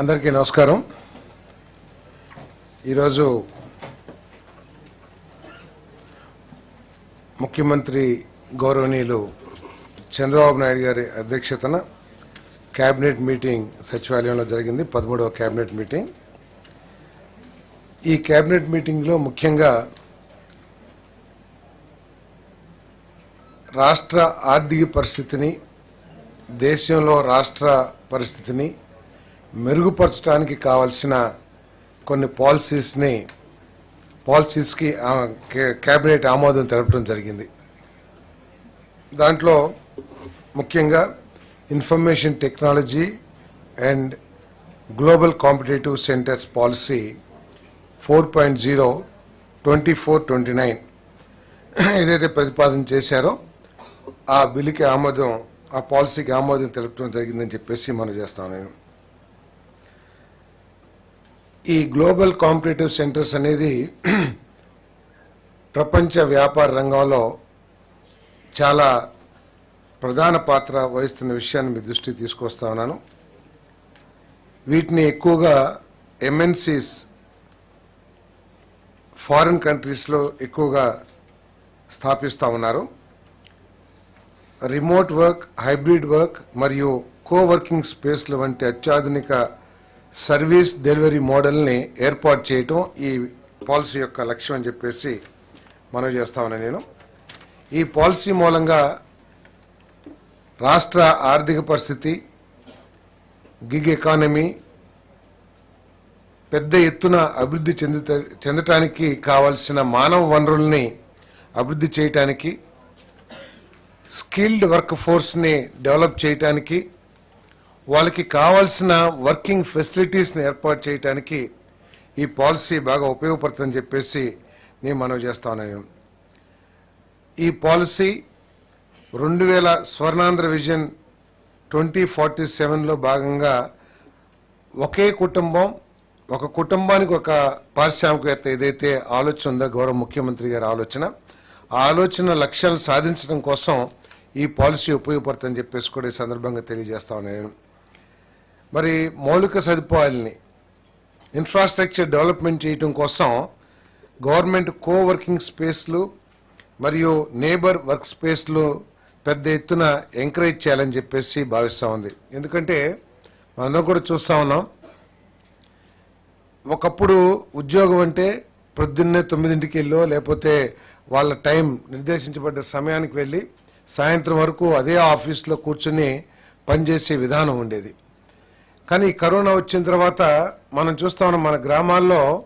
అందరికీ నమస్కారం. ఈరోజు ముఖ్యమంత్రి గౌరవనీయులు చంద్రబాబు నాయుడు గారి అధ్యక్షతన కేబినెట్ మీటింగ్ సచివాలయంలో జరిగింది పదమూడవ కేబినెట్ మీటింగ్. ఈ కేబినెట్ మీటింగ్లో ముఖ్యంగా రాష్ట్ర ఆర్థిక పరిస్థితిని దేశంలో రాష్ట్ర పరిస్థితిని మెరుగుపరచడానికి కావలసిన కొన్ని పాలసీస్ని పాలసీస్కి కేబినెట్ ఆమోదం తెలపడం జరిగింది. దాంట్లో ముఖ్యంగా information technology and global competitive centres policy four point zero twenty four twenty nine ఏదైతే ప్రతిపాదన చేశారో ఆ బిల్లుకి ఆమోదం ఆ పాలసీకి ఆమోదం తెలపడం జరిగిందని చెప్పేసి మనం చేస్తాం నేను. ఈ గ్లోబల్ కాంపిటేటివ్ సెంటర్స్ అనేది ప్రపంచ వ్యాపార రంగంలో చాలా ప్రధాన పాత్ర వహిస్తున్న విషయాన్ని మీ దృష్టికి తీసుకొస్తా ఉన్నాను. వీటిని ఎక్కువగా ఎంఎన్సీస్ ఫారిన్ కంట్రీస్లో ఎక్కువగా స్థాపిస్తూ ఉన్నారు. రిమోట్ వర్క్ హైబ్రిడ్ వర్క్ మరియు కోవర్కింగ్ స్పేస్ల వంటి అత్యాధునిక సర్వీస్ డెలివరీ మోడల్ని ఏర్పాటు చేయటం ఈ పాలసీ యొక్క లక్ష్యం అని చెప్పేసి మనం చేస్తా నేను. ఈ పాలసీ మూలంగా రాష్ట్ర ఆర్థిక పరిస్థితి గిగ్ ఎకానమీ పెద్ద ఎత్తున అభివృద్ధి చెందుత చెందటానికి కావలసిన మానవ వనరుల్ని అభివృద్ధి చేయటానికి స్కిల్డ్ వర్క్ ఫోర్స్ని డెవలప్ చేయటానికి వాళ్ళకి కావాల్సిన వర్కింగ్ ఫెసిలిటీస్ని ఏర్పాటు చేయటానికి ఈ పాలసీ బాగా ఉపయోగపడుతుందని చెప్పేసి నేను మనవి చేస్తాను ఈ పాలసీ రెండు వేల స్వర్ణాంధ్ర విజన్ ట్వంటీ ఫార్టీ సెవెన్లో భాగంగా ఒకే కుటుంబం ఒక కుటుంబానికి ఒక పారిశ్రామికవేత్త ఏదైతే ఆలోచన ఉందో గౌరవ ముఖ్యమంత్రి గారి ఆలోచన ఆ ఆలోచన లక్ష్యాలను సాధించడం కోసం ఈ పాలసీ ఉపయోగపడుతుందని చెప్పేసి కూడా ఈ సందర్భంగా తెలియజేస్తా ఉన్నాను. నేను మరి మౌలిక సదుపాయాలని ఇన్ఫ్రాస్ట్రక్చర్ డెవలప్మెంట్ చేయడం కోసం గవర్నమెంట్ కో వర్కింగ్ స్పేస్లు మరియు నేబర్ వర్క్ స్పేస్లు పెద్ద ఎత్తున ఎంకరేజ్ చేయాలని చెప్పేసి భావిస్తూ ఉంది. ఎందుకంటే మనందరం కూడా చూస్తూ ఉన్నాం ఒకప్పుడు ఉద్యోగం అంటే పొద్దున్నే తొమ్మిదింటికి వెళ్ళో లేకపోతే వాళ్ళ టైం నిర్దేశించబడ్డ సమయానికి వెళ్ళి సాయంత్రం వరకు అదే ఆఫీస్లో కూర్చుని పనిచేసే విధానం ఉండేది. కానీ కరోనా వచ్చిన తర్వాత మనం చూస్తా ఉన్నాం మన గ్రామాల్లో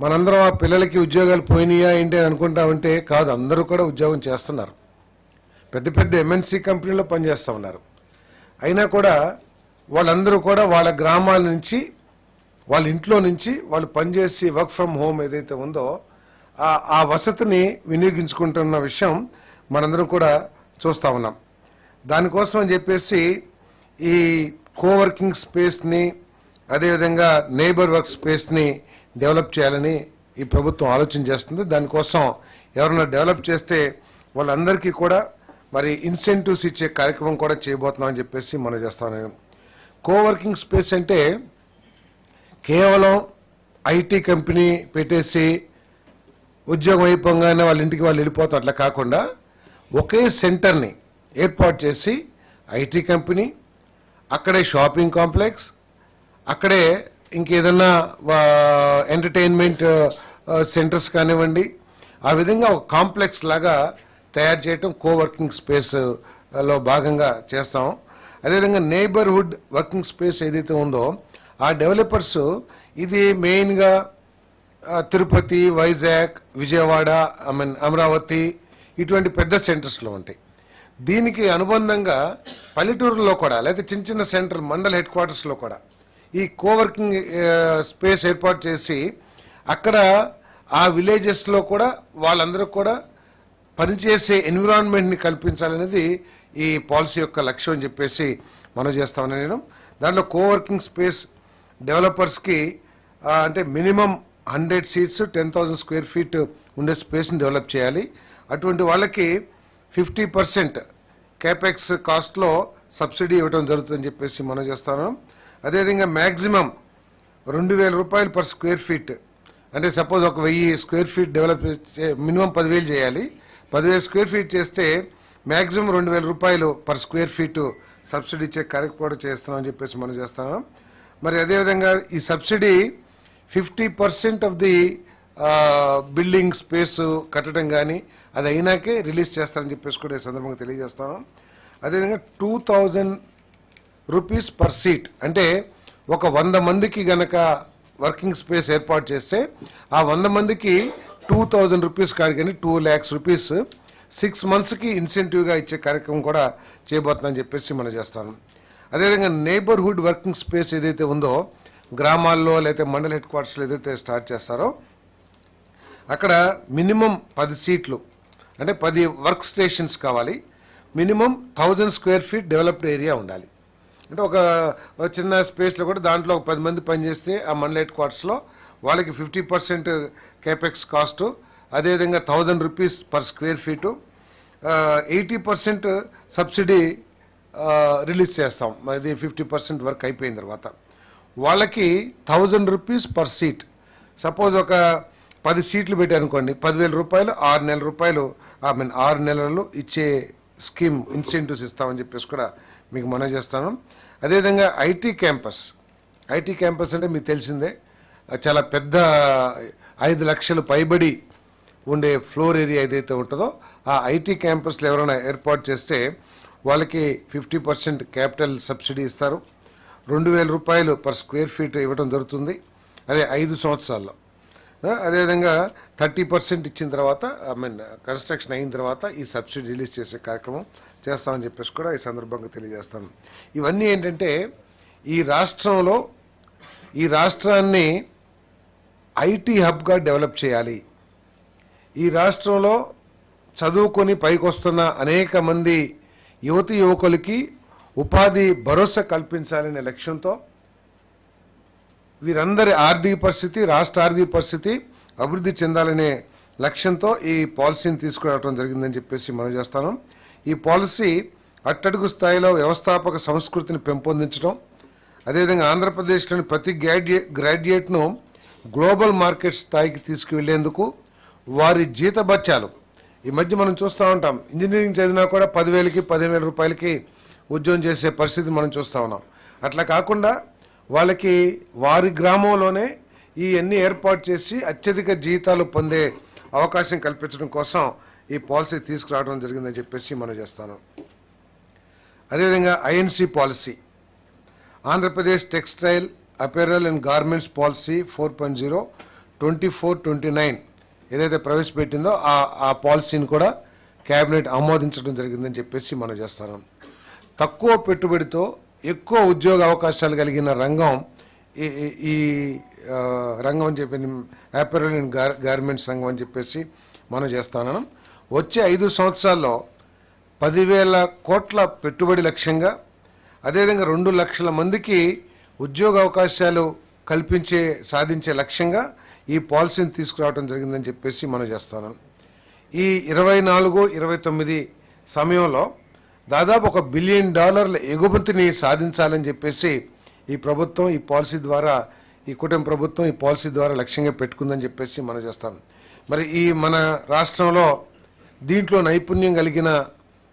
మనందరం ఆ పిల్లలకి ఉద్యోగాలు పోయినాయా ఏంటి అని అనుకుంటా ఉంటే కాదు అందరూ కూడా ఉద్యోగం చేస్తున్నారు. పెద్ద పెద్ద ఎంఎన్సీ కంపెనీలో పనిచేస్తూ ఉన్నారు. అయినా కూడా వాళ్ళందరూ కూడా వాళ్ళ గ్రామాల నుంచి వాళ్ళ ఇంట్లో నుంచి వాళ్ళు పనిచేసి వర్క్ ఫ్రమ్ హోమ్ ఏదైతే ఉందో ఆ వసతిని వినియోగించుకుంటున్న విషయం మనందరం కూడా చూస్తూ ఉన్నాం. దానికోసం అని చెప్పేసి ఈ కోవర్కింగ్ స్పేస్ని అదేవిధంగా నేబర్ వర్క్ స్పేస్ని డెవలప్ చేయాలని ఈ ప్రభుత్వం ఆలోచన చేస్తుంది. దానికోసం ఎవరైనా డెవలప్ చేస్తే వాళ్ళందరికీ కూడా మరి ఇన్సెంటివ్స్ ఇచ్చే కార్యక్రమం కూడా చేయబోతున్నాం అని చెప్పేసి మనం చేస్తాను కోవర్కింగ్ స్పేస్ అంటే కేవలం ఐటీ కంపెనీ పెట్టేసి ఉద్యోగం అయిపోగానే వాళ్ళ ఇంటికి వాళ్ళు వెళ్ళిపోతాం అట్లా కాకుండా ఒకే సెంటర్ని ఏర్పాటు చేసి ఐటీ కంపెనీ అక్కడే షాపింగ్ కాంప్లెక్స్ అక్కడే ఇంకేదన్నా ఎంటర్టైన్మెంట్ సెంటర్స్ కానివ్వండి ఆ విధంగా ఒక కాంప్లెక్స్ లాగా తయారు చేయటం కోవర్కింగ్ స్పేస్లో భాగంగా చేస్తాం. అదేవిధంగా నేబర్హుడ్ వర్కింగ్ స్పేస్ ఏదైతే ఉందో ఆ డెవలపర్స్ ఇది మెయిన్గా తిరుపతి వైజాగ్ విజయవాడ ఐ మీన్ అమరావతి ఇటువంటి పెద్ద సెంటర్స్లో ఉంటాయి. దీనికి అనుబంధంగా పల్లెటూరులో కూడా లేకపోతే చిన్న చిన్న సెంటర్ మండల్ హెడ్ క్వార్టర్స్లో కూడా ఈ కోవర్కింగ్ స్పేస్ ఏర్పాటు చేసి అక్కడ ఆ విలేజెస్లో కూడా వాళ్ళందరూ కూడా పనిచేసే ఎన్విరాన్మెంట్ని కల్పించాలనేది ఈ పాలసీ యొక్క లక్ష్యం అని చెప్పేసి మనం చేస్తా నేను. దాంట్లో కోవర్కింగ్ స్పేస్ డెవలపర్స్కి అంటే minimum hundred seats ten thousand square feet ఉండే స్పేస్ని డెవలప్ చేయాలి. అటువంటి వాళ్ళకి ఫిఫ్టీ పర్సెంట్ క్యాపెక్స్ కాస్ట్లో సబ్సిడీ ఇవ్వడం జరుగుతుందని చెప్పేసి మనం చేస్తాను. అదేవిధంగా మ్యాక్సిమం రెండు వేల రూపాయలు పర్ స్క్వేర్ ఫీట్. అంటే సపోజ్ ఒక వెయ్యి స్క్వేర్ ఫీట్ డెవలప్ మినిమం పదివేలు చేయాలి. పదివేలు స్క్వేర్ ఫీట్ చేస్తే మ్యాక్సిమం రెండు వేల రూపాయలు పర్ స్క్వేర్ ఫీట్ సబ్సిడీ ఇచ్చే కార్యక్రమం చేస్తున్నామని చెప్పేసి మనం చేస్తాను. మరి అదేవిధంగా ఈ subsidy fifty percent of the building space కట్టడం కానీ అది అయినాకే రిలీజ్ చేస్తారని చెప్పేసి కూడా ఈ సందర్భంగా తెలియజేస్తాను. అదేవిధంగా two thousand rupees per seat అంటే ఒక వంద మందికి గనక వర్కింగ్ స్పేస్ ఏర్పాటు చేస్తే ఆ వంద మందికి టూ థౌజండ్ రూపీస్ కాడికని టూ ల్యాక్స్ రూపీస్ సిక్స్ మంత్స్కి ఇన్సెంటివ్గా ఇచ్చే కార్యక్రమం కూడా చేయబోతుందని చెప్పేసి మనం చేస్తాను. అదేవిధంగా నేబర్హుడ్ వర్కింగ్ స్పేస్ ఏదైతే ఉందో గ్రామాల్లో లేకపోతే మండల హెడ్ క్వార్టర్స్లో ఏదైతే స్టార్ట్ చేస్తారో అక్కడ మినిమం పది సీట్లు అంటే పది వర్క్ స్టేషన్స్ కావాలి. Minimum thousand square feet developed area ఉండాలి. అంటే ఒక చిన్న స్పేస్లో కూడా దాంట్లో ఒక పది మంది పనిచేస్తే ఆ మండల హెడ్ క్వార్టర్స్లో వాళ్ళకి ఫిఫ్టీ పర్సెంట్ కేపెక్స్ కాస్టు అదేవిధంగా thousand rupees per square feet eighty percent subsidy release చేస్తాం. అది ఫిఫ్టీ పర్సెంట్ వర్క్ అయిపోయిన తర్వాత. వాళ్ళకి thousand rupees per seat. Suppose ఒక పది సీట్లు పెట్టారనుకోండి పదివేల రూపాయలు ఆరు నెలల రూపాయలు ఐ మీన్ ఆరు నెలలు ఇచ్చే స్కీమ్ ఇన్సెంటివ్స్ ఇస్తామని చెప్పేసి కూడా మీకు మనం చేస్తాను. అదేవిధంగా ఐటీ క్యాంపస్. ఐటీ క్యాంపస్ అంటే మీకు తెలిసిందే చాలా పెద్ద ఐదు లక్షలు పైబడి ఉండే ఫ్లోర్ ఏరియా ఏదైతే ఉంటుందో ఆ ఐటీ క్యాంపస్లో ఎవరైనా ఏర్పాటు చేస్తే వాళ్ళకి ఫిఫ్టీ పర్సెంట్ క్యాపిటల్ సబ్సిడీ ఇస్తారు. రెండు వేల రూపాయలు పర్ స్క్వేర్ ఫీట్ ఇవ్వడం జరుగుతుంది. అదే ఐదు సంవత్సరాల్లో. అదేవిధంగా థర్టీ పర్సెంట్ ఇచ్చిన తర్వాత ఐ మీన్ కన్స్ట్రక్షన్ అయిన తర్వాత ఈ సబ్సిడీ రిలీజ్ చేసే కార్యక్రమం చేస్తామని చెప్పేసి కూడా ఈ సందర్భంగా తెలియజేస్తాను. ఇవన్నీ ఏంటంటే ఈ రాష్ట్రంలో ఈ రాష్ట్రాన్ని ఐటీ హబ్గా డెవలప్ చేయాలి. ఈ రాష్ట్రంలో చదువుకొని పైకొస్తున్న అనేక మంది యువతి యువకులకి ఉపాధి భరోసా కల్పించాలనే లక్ష్యంతో వీరందరి ఆర్థిక పరిస్థితి రాష్ట్ర ఆర్థిక పరిస్థితి అభివృద్ధి చెందాలనే లక్ష్యంతో ఈ పాలసీని తీసుకురావడం జరిగిందని చెప్పేసి మనం చేస్తాను. ఈ పాలసీ అట్టడుగు స్థాయిలో వ్యవస్థాపక సంస్కృతిని పెంపొందించడం అదేవిధంగా ఆంధ్రప్రదేశ్లోని ప్రతి గ్రాడ్యుయే గ్రాడ్యుయేట్ను గ్లోబల్ మార్కెట్ స్థాయికి తీసుకువెళ్ళేందుకు వారి జీతభత్యాలు. ఈ మధ్య మనం చూస్తూ ఉంటాం ఇంజనీరింగ్ చదివినా కూడా పదివేలకి పదిహేను రూపాయలకి ఉద్యోగం చేసే పరిస్థితి మనం చూస్తూ ఉన్నాం. అట్లా కాకుండా వాళ్ళకి వారి గ్రామంలోనే ఈ అన్ని ఏర్పాటు చేసి అత్యధిక జీతాలు పొందే అవకాశం కల్పించడం కోసం ఈ పాలసీ తీసుకురావడం జరిగిందని చెప్పేసి మనం చేస్తాను. అదేవిధంగా INC policy. Andhra Pradesh textile apparel and garments policy four point zero twenty four twenty nine ఏదైతే ప్రవేశపెట్టిందో ఆ ఆ పాలసీని కూడా క్యాబినెట్ ఆమోదించడం జరిగిందని చెప్పేసి మనం చేస్తాను. తక్కువ పెట్టుబడితో ఎక్కువ ఉద్యోగ అవకాశాలు కలిగిన రంగం ఈ ఈ- రంగం అని చెప్పి అపెరల్ అండ్ గార్ గార్మెంట్స్ రంగం అని చెప్పేసి మనం చేస్తాను వచ్చే ఐదు సంవత్సరాల్లో పదివేల కోట్ల పెట్టుబడి లక్ష్యంగా అదేవిధంగా రెండు లక్షల మందికి ఉద్యోగ అవకాశాలు కల్పించే సాధించే లక్ష్యంగా ఈ పాలసీని తీసుకురావడం జరిగిందని చెప్పేసి మనం చేస్తాను ఈ ఇరవై నాలుగు ఇరవై తొమ్మిది సమయంలో దాదాపు ఒక బిలియన్ డాలర్ల ఎగుమతిని సాధించాలని చెప్పేసి ఈ ప్రభుత్వం ఈ పాలసీ ద్వారా ఈ కూటమి ప్రభుత్వం ఈ పాలసీ ద్వారా లక్ష్యంగా పెట్టుకుందని చెప్పేసి మనం చేస్తాం. మరి ఈ మన రాష్ట్రంలో దీంట్లో నైపుణ్యం కలిగిన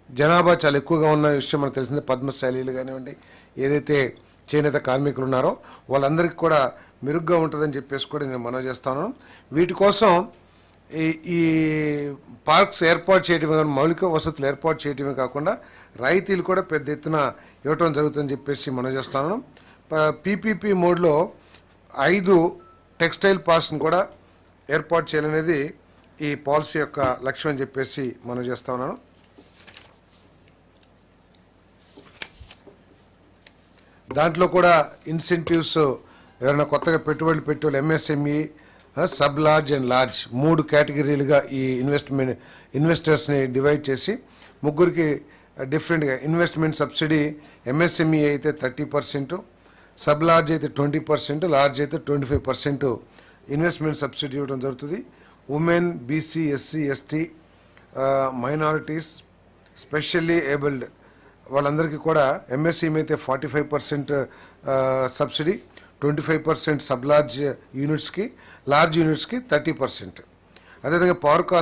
జనాభా చాలా ఎక్కువగా ఉన్న విషయం మనకు తెలిసిందే పద్మశైలీలు కానివ్వండి ఏదైతే చేనేత కార్మికులు ఉన్నారో వాళ్ళందరికీ కూడా మెరుగ్గా ఉంటుందని చెప్పేసి కూడా నేను మనవి చేస్తాను. వీటి కోసం ఈ ఈ పార్క్స్ ఏర్పాటు చేయడమే కానీ మౌలిక వసతులు ఏర్పాటు చేయడమే కాకుండా రాయితీలు కూడా పెద్ద ఎత్తున ఇవ్వటం జరుగుతుందని చెప్పేసి మనం చేస్తాను. పీపీపీ మోడ్లో ఐదు టెక్స్టైల్ పార్క్స్ని కూడా ఏర్పాటు చేయాలనేది ఈ పాలసీ యొక్క లక్ష్యం అని చెప్పేసి మనం చేస్తా ఉన్నాను. దాంట్లో కూడా ఇన్సెంటివ్స్ ఎవరైనా కొత్తగా పెట్టుబడులు పెట్టే వాళ్ళు MSME sub large and large మూడు కేటగిరీలుగా ఈ ఇన్వెస్ట్మెంట్ ఇన్వెస్టర్స్ని డివైడ్ చేసి ముగ్గురికి డిఫరెంట్గా ఇన్వెస్ట్మెంట్ సబ్సిడీ ఎంఎస్ఎంఈ అయితే థర్టీ పర్సెంట్ సబ్ లార్జ్ అయితే ట్వంటీ పర్సెంట్ లార్జ్ అయితే twenty five percent investment subsidy ఇవ్వడం జరుగుతుంది. Women BC SC ST minorities specially abled వాళ్ళందరికీ కూడా ఎంఎస్సీఎం అయితే forty five percent subsidy. Twenty five percent sub large యూనిట్స్కి large యూనిట్స్కి thirty percent. అదేవిధంగా power